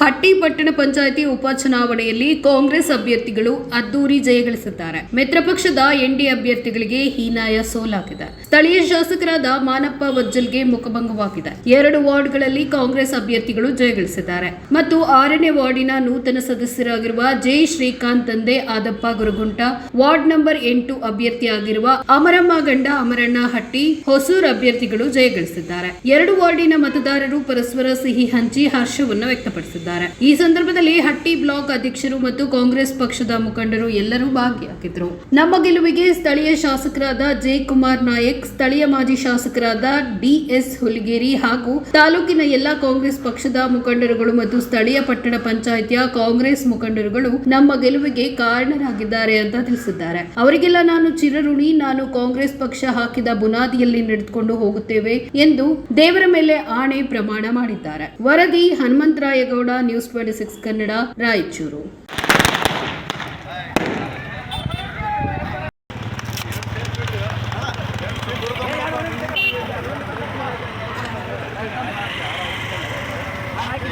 ಹಟ್ಟಿ ಪಟ್ಟಣ ಪಂಚಾಯಿತಿ ಉಪಚುನಾವಣೆಯಲ್ಲಿ ಕಾಂಗ್ರೆಸ್ ಅಭ್ಯರ್ಥಿಗಳು ಅದ್ದೂರಿ ಜಯಗಳಿಸಿದ್ದಾರೆ. ಮಿತ್ರ ಪಕ್ಷದ ಎನ್ಡಿ ಅಭ್ಯರ್ಥಿಗಳಿಗೆ ಹೀನಾಯ ಸೋಲಾಗಿದೆ. ಸ್ಥಳೀಯ ಶಾಸಕರಾದ ಮಾನಪ್ಪ ವಜ್ಜಲ್ಗೆ ಮುಖಭಂಗವಾಗಿದೆ. ಎರಡು ವಾರ್ಡ್ಗಳಲ್ಲಿ ಕಾಂಗ್ರೆಸ್ ಅಭ್ಯರ್ಥಿಗಳು ಜಯಗಳಿಸಿದ್ದಾರೆ. ಮತ್ತು ಆರನೇ ವಾರ್ಡಿನ ನೂತನ ಸದಸ್ಯರಾಗಿರುವ ಜೆ ಶ್ರೀಕಾಂತ್ ತಂದೆ ಆದಪ್ಪ ಗುರುಗುಂಟ, ವಾರ್ಡ್ ನಂಬರ್ ಎಂಟು ಅಭ್ಯರ್ಥಿಯಾಗಿರುವ ಅಮರಮ್ಮ ಗಂಡ ಅಮರಣ್ಣ ಹಟ್ಟಿ, ಹೊಸೂರ್ ಅಭ್ಯರ್ಥಿಗಳು ಜಯಗಳಿಸಿದ್ದಾರೆ. ಎರಡು ವಾರ್ಡಿನ ಮತದಾರರು ಪರಸ್ಪರ ಸಿಹಿ ಹಂಚಿ ಹರ್ಷವನ್ನು ವ್ಯಕ್ತಪಡಿಸಿದ್ದಾರೆ. ಈ ಸಂದರ್ಭದಲ್ಲಿ ಹಟ್ಟಿ ಬ್ಲಾಕ್ ಅಧ್ಯಕ್ಷರು ಮತ್ತು ಕಾಂಗ್ರೆಸ್ ಪಕ್ಷದ ಮುಖಂಡರು ಎಲ್ಲರೂ ಭಾಗಿಯಾಗಿದ್ದರು ನಮ್ಮ ಗೆಲುವಿಗೆ ಸ್ಥಳೀಯ ಶಾಸಕರಾದ ಜೆ ಕುಮಾರ್ ನಾಯಕ್, ಸ್ಥಳೀಯ ಮಾಜಿ ಶಾಸಕರಾದ ಡಿಎಸ್ ಹುಲಿಗೇರಿ ಹಾಗೂ ತಾಲೂಕಿನ ಎಲ್ಲಾ ಕಾಂಗ್ರೆಸ್ ಪಕ್ಷದ ಮುಖಂಡರುಗಳು ಮತ್ತು ಸ್ಥಳೀಯ ಪಟ್ಟಣ ಪಂಚಾಯಿತಿಯ ಕಾಂಗ್ರೆಸ್ ಮುಖಂಡರುಗಳು ನಮ್ಮ ಗೆಲುವಿಗೆ ಕಾರಣರಾಗಿದ್ದಾರೆ ಅಂತ ತಿಳಿಸಿದ್ದಾರೆ. ಅವರಿಗೆಲ್ಲ ನಾನು ಚಿರಋಣಿ, ನಾನು ಕಾಂಗ್ರೆಸ್ ಪಕ್ಷ ಹಾಕಿದ ಬುನಾದಿಯಲ್ಲಿ ನಡೆದುಕೊಂಡು ಹೋಗುತ್ತೇವೆ ಎಂದು ದೇವರ ಮೇಲೆ ಆಣೆ ಪ್ರಮಾಣ ಮಾಡಿದ್ದಾರೆ. ವರದಿ Hanumantharayagowda news twenty six Kannada Raichur.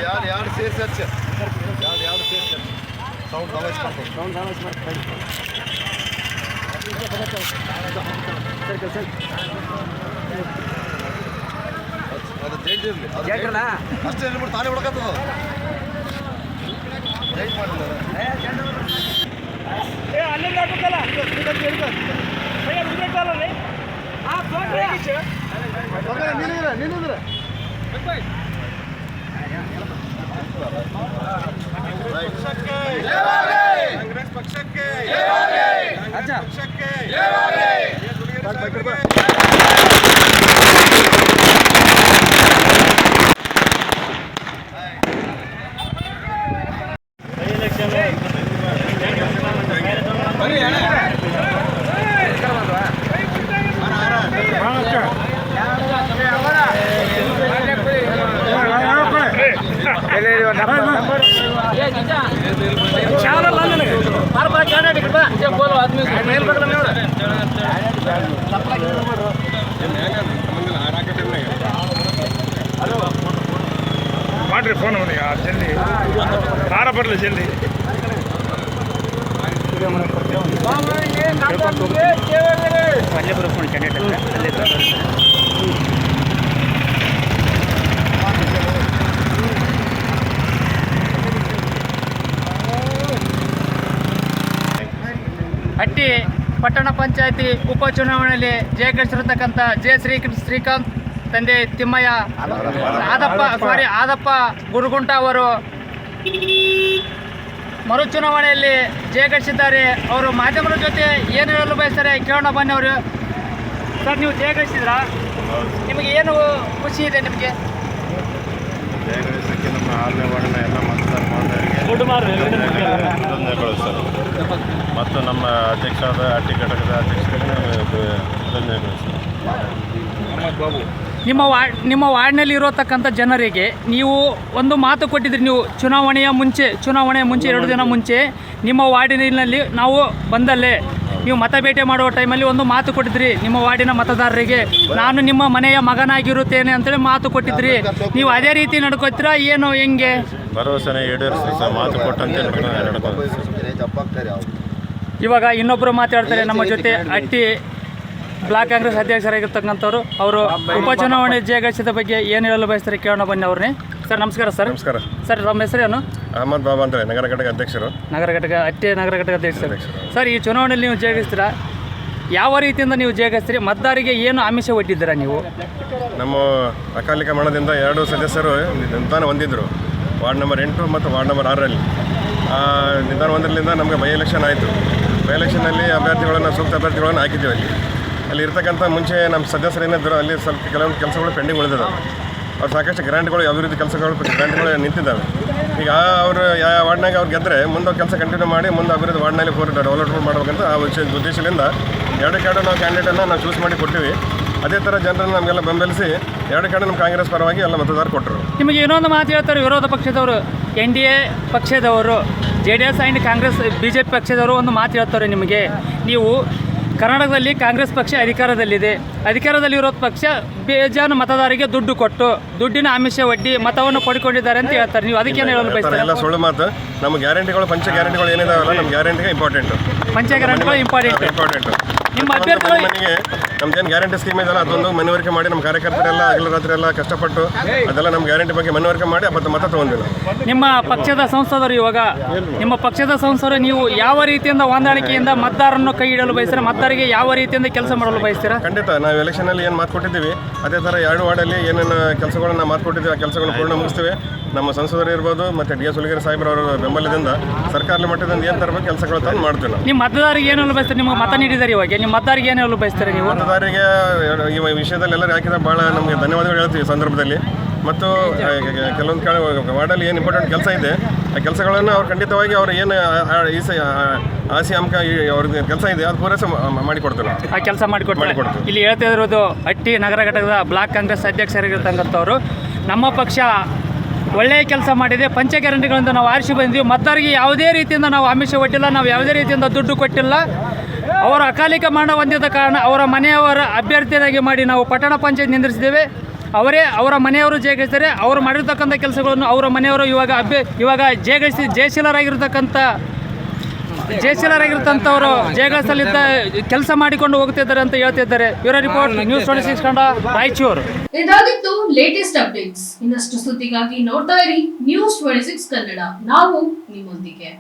ಯಾರು ಯಾರು ಸೇರಿಸಿ ಹಚ್ಚ ಯಾರು ಯಾರು ಸೇರಿಸಿ ಹಚ್ಚ ಸೌಂಡ್ ದವಾಯಿಸ್ ಮಾಡ್ಕೊಂಡು ಸೌಂಡ್ ದವಾಯಿಸ್ ಪಕ್ಷಕ್ಕೆ. ಅದು ಜೈಟ್ ಇರಲಿ ಅಷ್ಟೇ ಹೇಳ್ಬಿಟ್ಟು ತಾನೇ ಹುಡುಕತ್ತದ ಜೈಟ್ ಮಾಡಿಲ್ಲ ನೀನಿದ್ರೆ ನೀನಿದ್ರೆ ಕಾಂಗ್ರೆಸ್ ಪಕ್ಷಕ್ಕೆ ಕಾಂಗ್ರೆಸ್ ಪಕ್ಷಕ್ಕೆ ಮಾಡ್ರಿ ಫೋನ್ ಅವನಿಗೆ ಆ ಜಲ್ದಿ ಹಾರ ಬರಲಿ ಜಲ್ದಿ ಅಲ್ಲೇ ಹಟ್ಟಿ ಪಟ್ಟಣ ಪಂಚಾಯತಿ ಉಪಚುನಾವಣೆಯಲ್ಲಿ ಜಯಗಳಿಸಿರತಕ್ಕಂಥ ಜೆ ಶ್ರೀ ಶ್ರೀಕಾಂತ್ ತಂದೆ ತಿಮ್ಮಯ್ಯ, ಆದಪ್ಪ ಸಾರಿ ಆದಪ್ಪ ಗುರುಗುಂಟ ಅವರು ಮರು ಚುನಾವಣೆಯಲ್ಲಿ ಜಯಗಳಿಸಿದ್ದಾರೆ. ಅವರು ಮಾಧ್ಯಮದ ಜೊತೆ ಏನು ಹೇಳಲು ಬಯಸ್ತಾರೆ? ಕೇಳೋಣ ಬನ್ನಿ ಅವರು. ಸರ್ ನೀವು ಜಯಗಳಿಸಿದ್ರಾ? ನಿಮಗೆ ಏನು ಖುಷಿ ಇದೆ ನಿಮಗೆ? ಜಯಗಳಿಸಕ್ಕೆ ನಮ್ಮ ಆರನೇ ವಾರ್ಡ್ನ ಎಲ್ಲ ಮತದಾರ ಬಾಂಧವರಿಗೆ ಧನ್ಯವಾದಗಳು ಸರ್. ಮತ್ತು ನಮ್ಮ ಅಧ್ಯಕ್ಷರಾದ ಅಟ್ಟಿ ಘಟಕದ ಅಧ್ಯಕ್ಷರಿಗೆ ಧನ್ಯವಾದಗಳು ಸರ್. ನಿಮ್ಮ ವಾರ್ಡ್ ನಿಮ್ಮ ವಾರ್ಡ್ನಲ್ಲಿ ಇರೋತಕ್ಕಂಥ ಜನರಿಗೆ ನೀವು ಒಂದು ಮಾತು ಕೊಟ್ಟಿದ್ರಿ ನೀವು ಚುನಾವಣೆಯ ಮುಂಚೆ ಚುನಾವಣೆಯ ಮುಂಚೆ ಎರಡು ದಿನ ಮುಂಚೆ ನಿಮ್ಮ ವಾರ್ಡಿನಲ್ಲಿ ನಾವು ಬಂದಲ್ಲೇ. ನೀವು ಮತ ಭೇಟಿ ಮಾಡುವ ಟೈಮಲ್ಲಿ ಒಂದು ಮಾತು ಕೊಟ್ಟಿದ್ರಿ ನಿಮ್ಮ ವಾರ್ಡಿನ ಮತದಾರರಿಗೆ ನಾನು ನಿಮ್ಮ ಮನೆಯ ಮಗನಾಗಿರುತ್ತೇನೆ ಅಂತೇಳಿ ಮಾತು ಕೊಟ್ಟಿದ್ರಿ. ನೀವು ಅದೇ ರೀತಿ ನಡ್ಕೋತೀರಾ ಏನು ಹೆಂಗೆ? ಭರವಸೆನ ಈಡೇರಿಸಿ ಸರ್ ಮಾತು ಕೊಟ್ಟಂತೆ ನಡ್ಕೊಂಡು ಸರ್. ಇವಾಗ ಇನ್ನೊಬ್ಬರು ಮಾತಾಡ್ತಾರೆ ನಮ್ಮ ಜೊತೆ ಅಟ್ಟಿ ಬ್ಲಾಕ್ ಕಾಂಗ್ರೆಸ್ ಅಧ್ಯಕ್ಷರಾಗಿರ್ತಕ್ಕಂಥವ್ರು ಅವರು ಉಪಚುನಾವಣೆ ಜಯಗಳಿಸಿದ ಬಗ್ಗೆ ಏನು ಹೇಳಲು ಬಯಸ್ತಾರೆ? ಕೇಳೋಣ ಬನ್ನಿ ಅವ್ರನ್ನೇ ಸರ್ ನಮಸ್ಕಾರ ಸರ್. ನಮಸ್ಕಾರ. ಸರ್ ತಮ್ಮ ಹೆಸರೇನು? ಅಹಮದ್ ಬಾಬಾ ಅಂತ ನಗರ ಘಟಕ ಅಧ್ಯಕ್ಷರು. ನಗರ ಘಟಕ ಅಟ್ಟೆ ನಗರ ಘಟಕ ಅಧ್ಯಕ್ಷರು. ಸರ್ ಈ ಚುನಾವಣೆಯಲ್ಲಿ ನೀವು ಜಯಗಳಿಸ್ತೀರಾ? ಯಾವ ರೀತಿಯಿಂದ ನೀವು ಜಯಗಳಿಸ್ತೀರಿ? ಮತದಾರಿಗೆ ಏನು ಆಮಿಷ ಒಡ್ಡಿದ್ದೀರಾ ನೀವು? ನಮ್ಮ ಅಕಾಲಿಕ ಮರಣದಿಂದ ಎರಡು ಸದಸ್ಯರು ನಿಧಾನ ಹೊಂದಿದ್ದರು ವಾರ್ಡ್ ನಂಬರ್ ಎಂಟು ಮತ್ತು ವಾರ್ಡ್ ನಂಬರ್ ಆರರಲ್ಲಿ. ಆ ನಿಧಾನ ಒಂದರಿಂದ ನಮಗೆ ಬೈ ಎಲೆಕ್ಷನ್ ಆಯಿತು. ಬೈ ಎಲೆಕ್ಷನಲ್ಲಿ ಅಭ್ಯರ್ಥಿಗಳನ್ನು ಸೂಕ್ತ ಅಭ್ಯರ್ಥಿಗಳನ್ನು ಹಾಕಿದ್ದೀವಿ ಅಲ್ಲಿ. ಅಲ್ಲಿ ಇರ್ತಕ್ಕಂಥ ಮುಂಚೆ ನಮ್ಮ ಸದಸ್ಯರು ಏನಿದ್ರು ಅಲ್ಲಿ ಸ್ವಲ್ಪ ಕೆಲವೊಂದು ಕೆಲಸಗಳು ಪೆಂಡಿಂಗ್ ಉಳಿದಿದ್ದಾವೆ ಅವ್ರು ಸಾಕಷ್ಟು ಗ್ರ್ಯಾಂಡ್ಗಳು ಯಾವುದೇ ರೀತಿ ಕೆಲಸಗಳು ಗ್ರ್ಯಾಂಡ್ಗಳು ನಿಂತಿದ್ದಾವೆ. ಈಗ ಅವರು ಯಾವ ವಾರ್ಡ್ನಾಗ ಅವ್ರು ಗೆದ್ದರೆ ಮುಂದೆ ಕೆಲಸ ಕಂಟಿನ್ಯೂ ಮಾಡಿ ಮುಂದೆ ಅಭಿವೃದ್ಧಿ ವಾರ್ಡ್ನಲ್ಲಿ ಪೂರ ಡೆವಲಪ್ಮೆಂಟ್ ಮಾಡಬೇಕಂತ ಆ ಉದ್ದೇಶ ಉದ್ದೇಶದಿಂದ ಎರಡು ಕಾರ್ಡು ನಾವು ಕ್ಯಾಂಡಿಡೇಟನ್ನು ನಾವು ಚೂಸ್ ಮಾಡಿ ಕೊಟ್ಟಿವಿ. ಅದೇ ಥರ ಜನರನ್ನು ನಮಗೆಲ್ಲ ಬೆಂಬಲಿಸಿ ಎರಡು ಕಡೆ ನಮ್ಮ ಕಾಂಗ್ರೆಸ್ ಪರವಾಗಿ ಎಲ್ಲ ಮತದಾರ ಕೊಟ್ಟರು. ನಿಮಗೆ ಇನ್ನೊಂದು ಮಾತು ಹೇಳ್ತಾರೆ ವಿರೋಧ ಪಕ್ಷದವರು. ಎನ್ ಡಿ ಎ ಪಕ್ಷದವರು, J D S and Congress, B J P ಪಕ್ಷದವರು ಒಂದು ಮಾತು ಹೇಳ್ತಾರೆ ನಿಮಗೆ. ನೀವು ಕರ್ನಾಟಕದಲ್ಲಿ ಕಾಂಗ್ರೆಸ್ ಪಕ್ಷ ಅಧಿಕಾರದಲ್ಲಿದೆ. ಅಧಿಕಾರದಲ್ಲಿರೋ ಪಕ್ಷ ಬೇಜಾನು ಮತದಾರರಿಗೆ ದುಡ್ಡು ಕೊಟ್ಟು ದುಡ್ಡಿನ ಆಮಿಷ ಒಡ್ಡಿ ಮತವನ್ನು ಪಡ್ಕೊಂಡಿದ್ದಾರೆ ಅಂತ ಹೇಳ್ತಾರೆ. ನೀವು ಅದಕ್ಕೇನು ಹೇಳಲು ಬಯಸ್ತಾರೆ? ಎಲ್ಲ ಸುಳ್ಳು ಮಾತು. ನಮ್ಮ ಗ್ಯಾರಂಟಿಗಳು ಪಂಚ ಗ್ಯಾರಂಟಿಗಳು ಏನಿದಾವಲ್ಲ ನಮ್ಮ ಗ್ಯಾರಂಟಿಗೆ ಇಂಪಾರ್ಟೆಂಟ್ ಪಂಚ ಗ್ಯಾರಂಟಿಗಳು ಇಂಪಾರ್ಟೆಂಟ್ ಇಂಪಾರ್ಟೆಂಟ್ ನಿಮ್ಮ ಅಭ್ಯರ್ಥಿಗಳು- ಮನೆಗೆ ನಮ್ದೇನು ಗ್ಯಾರಂಟಿ ಸ್ಕೀಮ್ ಇದೆಲ್ಲ ಅದೊಂದು ಮನವರಿಕೆ ಮಾಡಿ ನಮ್ಮ ಕಾರ್ಯಕರ್ತರೆಲ್ಲ ಹಗಲು ರಾತ್ರಿ ಎಲ್ಲ ಕಷ್ಟಪಟ್ಟು ಅದೆಲ್ಲ ನಮ್ಮ ಗ್ಯಾರಂಟಿ ಬಗ್ಗೆ ಮನವರಿಕೆ ಮಾಡಿ ಅಪ್ಪತ್ತ ಮತ ತಗೊಂಡಿಲ್ಲ ನಿಮ್ಮ ಪಕ್ಷದ ಸಂಸದರು ಇವಾಗ ನಿಮ್ಮ ಪಕ್ಷದ ಸಂಸದರು ನೀವು ಯಾವ ರೀತಿಯಿಂದ ಹೊಂದಾಣಿಕೆಯಿಂದ ಮತದಾರರನ್ನು ಕೈ ಇಡಲು ಬಯಸ್ತೀರಾ? ಮತದಾರರಿಗೆ ಯಾವ ರೀತಿಯಿಂದ ಕೆಲಸ ಮಾಡಲು ಬಯಸ್ತೀರಾ? ಖಂಡಿತ ನಾವು ಎಲೆಕ್ಷನಲ್ಲಿ ಏನು ಮಾತು ಕೊಟ್ಟಿದ್ದೀವಿ ಅದೇ ಥರ ಎರಡು ವಾರ್ಡಲ್ಲಿ ಏನೇನು ಕೆಲಸಗಳನ್ನ ಮಾತು ಕೊಟ್ಟಿದ್ದೀವಿ ಆ ಕೆಲಸಗಳನ್ನ ಪೂರ್ಣ ಮುಗಿಸ್ತೀವಿ. ನಮ್ಮ ಸಂಸದರು ಇರ್ಬೋದು ಮತ್ತು ಡಿ ಎಸ್ ಹುಲಿಗೆರೆ ಸಾಹೇಬ್ರವರ ಬೆಂಬಲದಿಂದ ಸರ್ಕಾರದ ಮಟ್ಟದಿಂದ ಏನು ತರಬೇಕು ಕೆಲಸಗಳು ತಂದು ಮಾಡ್ತೀವಿ ನಾವು. ನಿಮ್ಮ ಮತದಾರರಿಗೆ ಏನು ಹೇಳಲು ಬಯಸ್ತೀರಾ? ನಿಮಗೆ ಮತ ನೀಡಿದ್ದಾರೆ ಇವಾಗ. ನಿಮ್ಮ ಮತದಾರರಿಗೆ ಏನು ಹೇಳಲು ಬಯಸ್ತೀರಾ ನೀವು? ಮತದಾರರಿಗೆ ಈ ವಿಷಯದಲ್ಲಿ ಎಲ್ಲರೂ ಹಾಕಿದ ಭಾಳ ನಮಗೆ ಧನ್ಯವಾದಗಳು ಹೇಳ್ತೀವಿ ಈ ಸಂದರ್ಭದಲ್ಲಿ. ಮತ್ತು ಕೆಲವೊಂದು ಕಡೆ ವಾರ್ಡಲ್ಲಿ ಏನು ಇಂಪಾರ್ಟೆಂಟ್ ಕೆಲಸ ಇದೆ. ಆ ಕೆಲಸಗಳನ್ನು ಅವ್ರು ಖಂಡಿತವಾಗಿ ಅವ್ರು ಏನು ಈ ಸ- ಆಸೆ ಅಂಕ ಅವ್ರಿಗೆ ಕೆಲಸ ಇದೆ ಅದು ಪೂರೈಸ ಮಾಡಿಕೊಡ್ತಾರೆ ಆ ಕೆಲಸ ಮಾಡಿಕೊಡ್ತಾರೆ. ಇಲ್ಲಿ ಹೇಳ್ತಾ ಇರೋದು ಹಟ್ಟಿ ನಗರ ಘಟಕದ ಬ್ಲಾಕ್ ಕಾಂಗ್ರೆಸ್ ಅಧ್ಯಕ್ಷರಾಗಿರ್ತಕ್ಕಂಥವ್ರು ನಮ್ಮ ಪಕ್ಷ ಒಳ್ಳೆಯ ಕೆಲಸ ಮಾಡಿದೆ ಪಂಚ ಗ್ಯಾರಂಟಿಗಳಿಂದ ನಾವು ಆರಿಸಿ ಬಂದಿದ್ದೀವಿ. ಮತ್ತವರಿಗೆ ಯಾವುದೇ ರೀತಿಯಿಂದ ನಾವು ಆಮಿಷ ಕೊಟ್ಟಿಲ್ಲ ನಾವು ಯಾವುದೇ ರೀತಿಯಿಂದ ದುಡ್ಡು ಕೊಟ್ಟಿಲ್ಲ. ಅವರ ಅಕಾಲಿಕ ಮರಣ ಹೊಂದಿದ ಕಾರಣ ಅವರ ಮನೆಯವರ ಅಭ್ಯರ್ಥಿಯಾಗಿ ಮಾಡಿ ನಾವು ಪಟ್ಟಣ ಪಂಚಾಯತ್ ನಿಂದಿರಿಸಿದ್ದೇವೆ. ಅವರೇ ಅವರ ಮನೆಯವರು ಜಯಗಳಿಸಿದ್ದಾರೆ ಅವರು ಮಾಡಿರ್ತಕ್ಕಂಥ ಕೆಲಸಗಳನ್ನು ಅವರ ಮನೆಯವರು ಇವಾಗ ಅಭ್ಯ ಇವಾಗ ಜಯಗಳಿಸಿ ಜಯಶೀಲರಾಗಿರ್ತಕ್ಕಂಥ ಜಯಶೀಲರಾಗಿರ್ತಂಥವರು ಜಯಗಳಿಸಲಿದ್ದ ಕೆಲಸ ಮಾಡಿಕೊಂಡು ಹೋಗ್ತಿದ್ದಾರೆ ಅಂತ ಹೇಳ್ತಿದ್ದಾರೆ. ಇವರ ರಿಪೋರ್ಟ್, ನ್ಯೂಸ್ ಟ್ವೆಂಟಿ ಸಿಕ್ಸ್ ಕಂಡ ರಾಯಚೂರು. ಇದಾಗಿತ್ತು ಲೇಟೆಸ್ಟ್ ಅಪ್ಡೇಟ್ಸ್ ಇನ್ನಷ್ಟು ಸುದ್ದಿಗಾಗಿ ನೋಡ್ತಾ ಇರಿ ನ್ಯೂಸ್ ಟ್ವೆಂಟಿ ಸಿಕ್ಸ್ ಕನ್ನಡ. ನಾವು ನಿಮ್ಮೊಂದಿಗೆ.